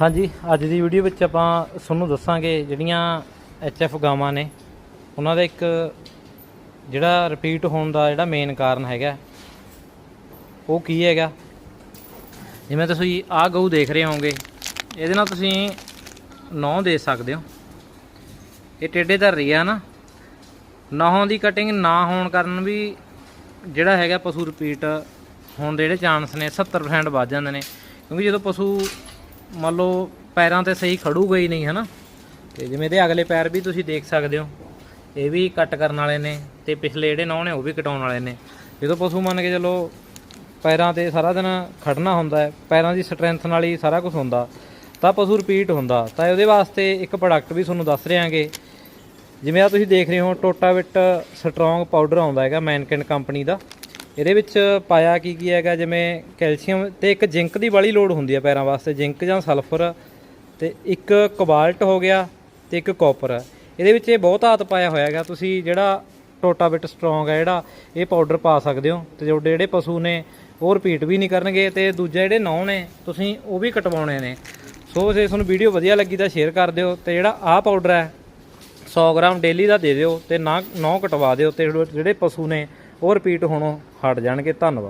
ਹਾਂਜੀ, ਅੱਜ ਦੀ ਵੀਡੀਓ ਵਿੱਚ ਆਪਾਂ ਤੁਹਾਨੂੰ ਦੱਸਾਂਗੇ ਜਿਹੜੀਆਂ ਐਫ ਗਾਵਾਂ ਨੇ। ਉਹਨਾਂ ਦਾ ਇੱਕ ਜਿਹੜਾ ਰਿਪੀਟ ਹੋਣ ਦਾ ਜਿਹੜਾ ਮੇਨ ਕਾਰਨ ਹੈਗਾ। ਉਹ ਕੀ ਹੈਗਾ? ਜਿਵੇਂ ਤੁਸੀਂ ਆਹ ਗਊ ਦੇਖ ਰਹੇ ਹੋਵੋਗੇ, ਇਹਦੇ ਨਾਲ ਤੁਸੀਂ ਨੌ ਦੇ ਸਕਦੇ ਹੋ। ਇਹ ਟੇਡੇ ਧਰ ਰਹੀ ਆ ਨਾ ਨੌਂ ਦੀ ਕਟਿੰਗ ਨਾ ਹੋਣ ਕਾਰਨ ਵੀ ਜਿਹੜਾ ਹੈਗਾ ਪਸ਼ੂ ਰਿਪੀਟ ਹੋਣ ਦੇ ਜਿਹੜੇ ਚਾਂਸ ਨੇ 70% ਵੱਧ ਜਾਂਦੇ ਨੇ। ਕਿਉਂਕਿ ਜਦੋਂ ਪਸ਼ੂ ਮੰਨ ਲਓ ਪੈਰਾਂ ਤੇ ਸਹੀ ਖੜੂਗਾ ਹੀ ਨਹੀਂ, ਹਨਾ? ਤੇ ਜਿਵੇਂ ਇਹਦੇ ਅਗਲੇ ਪੈਰ ਵੀ ਤੁਸੀਂ ਦੇਖ ਸਕਦੇ ਹੋ। ਇਹ ਵੀ ਕੱਟ ਕਰਨ ਵਾਲੇ ਨੇ ਤੇ ਪਿਛਲੇ ਜਿਹੜੇ ਨੌ ਨੇ, ਉਹ ਵੀ ਕਟਾਉਣ ਵਾਲੇ ਨੇ। ਜਦੋਂ ਪਸ਼ੂ ਮੰਨ ਕੇ ਚਲੋ ਪੈਰਾਂ ਤੇ ਸਾਰਾ ਦਿਨ ਖੜਨਾ ਹੁੰਦਾ ਹੈ, ਪੈਰਾਂ ਦੀ ਸਟਰੈਂਥ ਨਾਲ ਹੀ ਸਾਰਾ ਕੁਝ ਹੁੰਦਾ, ਤਾਂ ਪਸ਼ੂ ਰਿਪੀਟ ਹੁੰਦਾ। ਤਾਂ ਉਹਦੇ ਵਾਸਤੇ ਇੱਕ ਪ੍ਰੋਡਕਟ ਵੀ ਤੁਹਾਨੂੰ ਦੱਸ ਰਿਹਾਂਗੇ। ਜਿਵੇਂ ਆ ਤੁਸੀਂ ਦੇਖ ਰਹੇ ਹੋ, ਟੋਟਾ ਵਿਟ ਸਟਰੋਂਗ ਪਾਊਡਰ ਆਉਂਦਾ ਹੈਗਾ ਮੈਨਕਿਨ ਕੰਪਨੀ ਦਾ। ਇਹਦੇ ਵਿੱਚ ਪਾਇਆ ਕੀ ਕੀ ਹੈਗਾ, ਜਿਵੇਂ ਕੈਲਸ਼ੀਅਮ ਤੇ ਇੱਕ ਜ਼ਿੰਕ ਦੀ ਬੜੀ ਲੋੜ ਹੁੰਦੀ ਹੈ ਪੈਰਾਂ ਵਾਸਤੇ, ਜ਼ਿੰਕ ਜਾਂ ਸਲਫਰ। ਤੇ ਇੱਕ ਕੋਬਾਲਟ ਹੋ ਗਿਆ ਤੇ ਇੱਕ ਕਾਪਰ। ਇਹਦੇ ਵਿੱਚ ਇਹ ਬਹੁਤ ਆਤ ਪਾਇਆ ਹੋਇਆ ਹੈਗਾ। ਤੁਸੀਂ ਜਿਹੜਾ ਟੋਟਾਵਿਟ ਸਟਰੋਂਗ ਹੈ ਜਿਹੜਾ ਇਹ ਪਾਊਡਰ ਪਾ ਸਕਦੇ ਹੋ ਤੇ ਤੁਹਾਡੇ ਜਿਹੜੇ ਪਸ਼ੂ ਨੇ ਉਹ ਰਿਪੀਟ ਵੀ ਨਹੀਂ ਕਰਨਗੇ ਤੇ ਦੂਜੇ ਜਿਹੜੇ ਨੌ ਨੇ, ਤੁਸੀਂ ਉਹ ਵੀ ਕਟਵਾਉਣੇ ਨੇ। ਸੋ ਜੇ ਤੁਹਾਨੂੰ ਵੀਡੀਓ ਵਧੀਆ ਲੱਗੀ ਤਾਂ ਸ਼ੇਅਰ ਕਰ ਦਿਓ ਤੇ ਜਿਹੜਾ ਆਹ ਪਾਊਡਰ ਹੈ 100 ਗ੍ਰਾਮ ਡੇਲੀ ਦਾ ਦੇ ਦਿਓ ਤੇ ਨਾ ਨੌ ਕਟਵਾ ਦਿਓ ਤੇ ਜਿਹੜੇ ਪਸ਼ੂ ਨੇ ਉਹ ਰਿਪੀਟ ਹੋਣੋਂ ਹਟ ਜਾਣਗੇ ਧੰਨਵਾਦ।